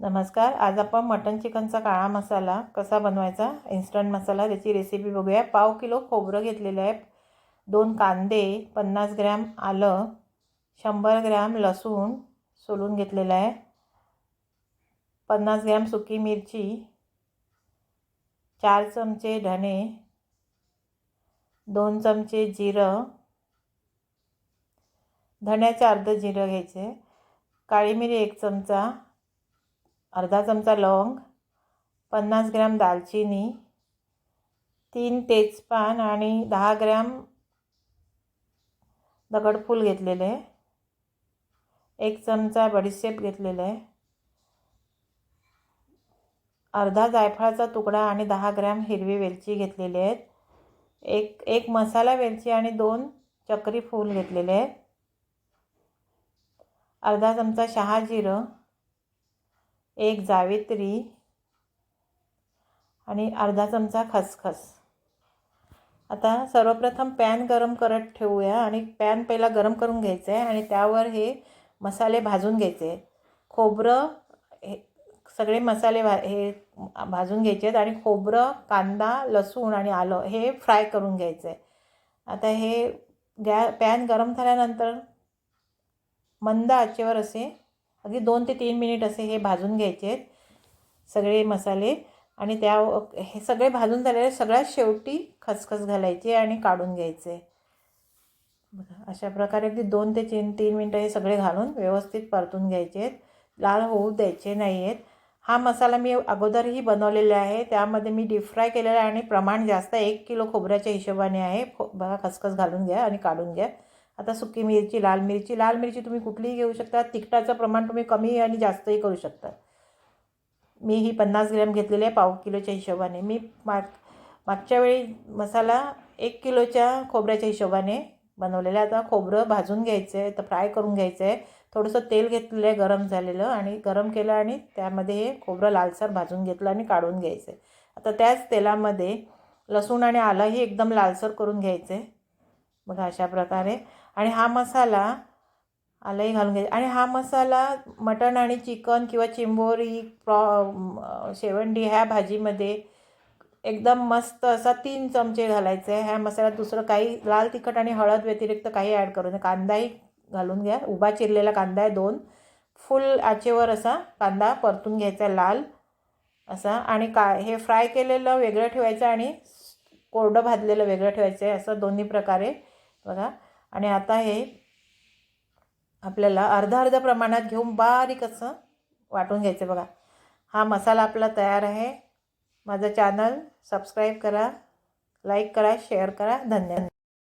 नमस्कार आज आपण मटन चिकनचा काळा मसाला कसा बनवायचा इन्स्टंट मसाला त्याची रेसिपी बघूया. पाव किलो खोबरं घेतलेलं आहे. दोन कांदे पन्नास ग्रॅम आलं शंभर ग्रॅम लसूण सोलून घेतलेलं आहे. पन्नास ग्रॅम सुकी मिरची चार चमचे धणे दोन चमचे जिरं धण्याचं अर्ध जिरं घ्यायचे. काळी मिरी एक चमचा अर्धा चमचा लवंग पन्नास ग्रॅम दालचिनी तीन तेजपान आणि दहा ग्रॅम दगडफूल घेतलेले आहे. एक चमचा बडीशेप घेतलेला आहे. अर्धा जायफळाचा तुकडा आणि दहा ग्रॅम हिरवी वेलची घेतलेली आहेत. एक एक मसाला वेलची आणि दोन चक्री फूल घेतलेले आहेत. अर्धा चमचा शहा जिरं एक जावेत्री आणि अर्धा चमचा खसखस. आता सर्वप्रथम पॅन गरम करत ठेवूया आणि पॅन पहिला गरम करून घ्यायचं आहे आणि त्यावर हे मसाले भाजून घ्यायचे खोबरं हे सगळे मसाले भा हे भाजून घ्यायचे आहेत आणि खोबरं कांदा लसूण आणि आलं हे फ्राय करून घ्यायचं आहे आता हे गॅ पॅन गरम झाल्यानंतर मंद आचेवर असे अगदी दोन ते तीन मिनिट असे हे भाजून घ्यायचे आहेत सगळे मसाले. आणि त्या हे सगळे भाजून झालेले सगळ्यात शेवटी खसखस घालायची आणि काढून घ्यायचे. बघा अशा प्रकारे अगदी दोन ते तीन तीन मिनटं हे सगळे घालून व्यवस्थित परतून घ्यायचे आहेत लाल होऊ द्यायचे नाही आहेत हा मसाला मी अगोदरही बनवलेला आहे. त्यामध्ये मी डीप फ्राय केलेला आहे आणि प्रमाण जास्त एक किलो खोबऱ्याच्या हिशोबाने आहे. बघा खसखस घालून घ्या आणि काढून घ्या. आता सुकी मिरची लाल मिरची. लाल मिरची तुम्ही कुठलीही घेऊ शकता. तिखटाचं प्रमाण तुम्ही कमी आणि जास्तही करू शकता. मी ही पन्नास ग्रॅम घेतलेली आहे पाव किलोच्या हिशोबाने. मी माग मागच्या वेळी मसाला एक किलोच्या खोबऱ्याच्या हिशोबाने बनवलेला आहे. आता खोबरं भाजून घ्यायचं आहे तर फ्राय करून घ्यायचं आहे. थोडंसं तेल घेतलेलं आहे गरम झालेलं आणि गरम केलं आणि त्यामध्ये हे खोबरं लालसर भाजून घेतलं आणि काढून घ्यायचं आहे. आता त्याच तेलामध्ये लसूण आणि आलंही एकदम लालसर करून घ्यायचं आहे. बघा अशा प्रकारे. आणि हा मसाला आलंही घालून घ्यायचा. आणि हा मसाला मटण आणि चिकन किंवा चिंबोरी प्रॉ शेवंडी ह्या भाजीमध्ये एकदम मस्त असा तीन चमचे घालायचे. ह्या मसाल्यात दुसरं काही लाल तिखट आणि हळद व्यतिरिक्त काही ॲड करू नये कांदाही घालून घ्या. उभा चिरलेला कांदा आहे दोन. फुल आचेवर असा कांदा परतून घ्यायचा लाल असा. आणि का हे फ्राय केलेलं वेगळं ठेवायचं आणि कोरडं भाजलेलं वेगळं ठेवायचं आहे. असं दोन्ही प्रकारे बघा. आणि आता हे आपल्याला अर्धा अर्धा प्रमाणात घेऊन बारीक असं वाटून घ्यायचं बघा. हा मसाला आपला तयार आहे. माझं चॅनल सबस्क्राईब करा लाईक करा शेअर करा. धन्यवाद.